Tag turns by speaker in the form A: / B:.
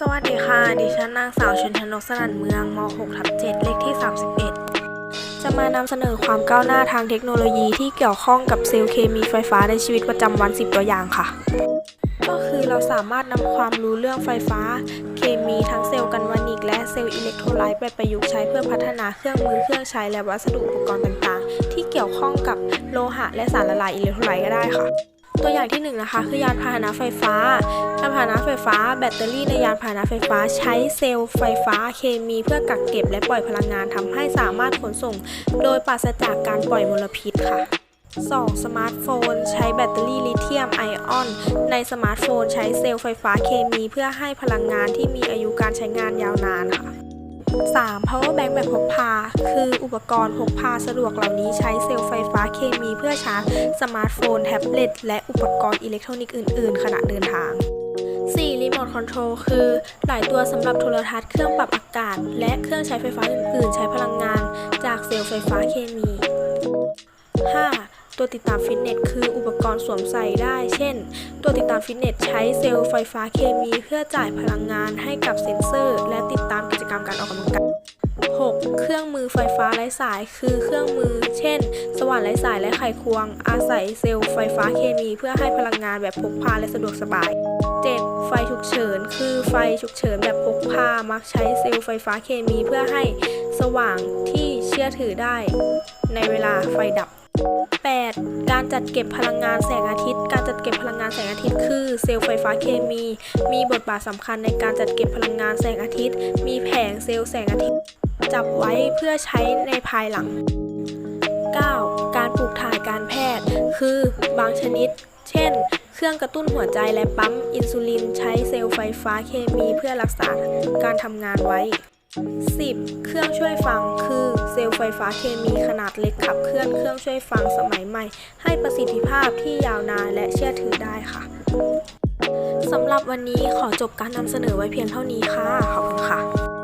A: สวัสดีค่ะ ดิฉันนางสาวชนชนกสนันเมืองม .6 ทับ7เลขที่ 31 จะมานำเสนอความก้าวหน้าทางเทคโนโลยีที่เกี่ยวข้องกับเซลล์เคมีไฟฟ้าในชีวิตประจำวัน 10 ตัวอย่างค่ะ ก็คือเราสามารถนำความรู้เรื่องไฟฟ้า เคมีทั้งเซลล์กันวานิกและเซลล์อิเล็กโทรไลต์ไปประยุกต์ใช้เพื่อพัฒนาเครื่องมือเครื่องใช้และวัสดุอุปกรณ์ต่างๆ ที่เกี่ยวข้องกับโลหะและสารละลายอิเล็กโทรไลต์ก็ได้ค่ะ ตัวอย่างที่หนึ่งนะคะคือยานพาหนะไฟฟ้ายานพาหนะไฟฟ้า แบตเตอรี่ในยานพาหนะไฟฟ้า ใช้เซลล์ไฟฟ้าเคมีเพื่อกักเก็บและปล่อยพลังงานทำให้สามารถขนส่ง โดยปราศจากการปล่อยมลพิษค่ะ 2. สมาร์ทโฟน ใช้แบตเตอรี่ลิเธียมไอออน ในสมาร์ทโฟน ใช้เซลล์ไฟฟ้าเคมี เพื่อให้พลังงานที่มีอายุการใช้งานยาวนานค่ะ 3. power bank แบบพกพา คืออุปกรณ์พกพาสะดวกเหล่านี้ใช้เซลล์ไฟฟ้าเคมีเพื่อชาร์จสมาร์ทโฟน แท็บเล็ต และอุปกรณ์อิเล็กทรอนิกส์อื่น ๆ ขณะเดินทาง 4. รีโมทคอนโทรลคือ หลายตัวสำหรับโทรทัศน์เครื่องปรับอากาศ และเครื่องใช้ไฟฟ้าอื่น ๆ ใช้พลังงาน จากเซลล์ไฟฟ้าเคมี 5. ตัวติดตามฟิตเนสคืออุปกรณ์สวมใส่ได้ เช่น ตัวติดตามฟิตเนสใช้เซลล์ไฟฟ้าเคมี เพื่อจ่ายพลังงานให้กับเซ็นเซอร์ และติดตามกิจกรรมการออกกำลังกาย 6. เครื่องมือไฟฟ้าไร้สาย คือเครื่องมือ เช่น สว่านไร้สายและไขควง อาศัยเซลล์ไฟฟ้าเคมีเพื่อให้พลังงานแบบพกพาและสะดวกสบาย 7. ไฟฉุกเฉิน คือไฟฉุกเฉินแบบพกพา มักใช้เซลล์ไฟฟ้าเคมีเพื่อให้สว่างที่เชื่อถือได้ ในเวลาไฟดับ 8. การจัดเก็บพลังงานแสงอาทิตย์ การจัดเก็บพลังงานแสงอาทิตย์คือเซลล์ไฟฟ้าเคมี มีบทบาทสำคัญในการจัดเก็บพลังงานแสงอาทิตย์ มีแผงเซลล์แสงอาทิตย์ จับไว้เพื่อใช้ในภายหลัง 9. การปลูกถ่ายการแพทย์ คือบางชนิด เช่น เครื่องกระตุ้นหัวใจและปั๊มอินซูลินใช้เซลล์ไฟฟ้าเคมีเพื่อรักษาการทำงานไว้ 10. เครื่องช่วยฟัง คือเซลล์ไฟฟ้าเคมีขนาดเล็กขับเคลื่อนเครื่องช่วยฟังสมัยใหม่ ให้ประสิทธิภาพที่ยาวนานและเชื่อถือได้ค่ะสำหรับวันนี้ขอจบการนำเสนอไว้เพียงเท่านี้ค่ะ ขอบคุณค่ะ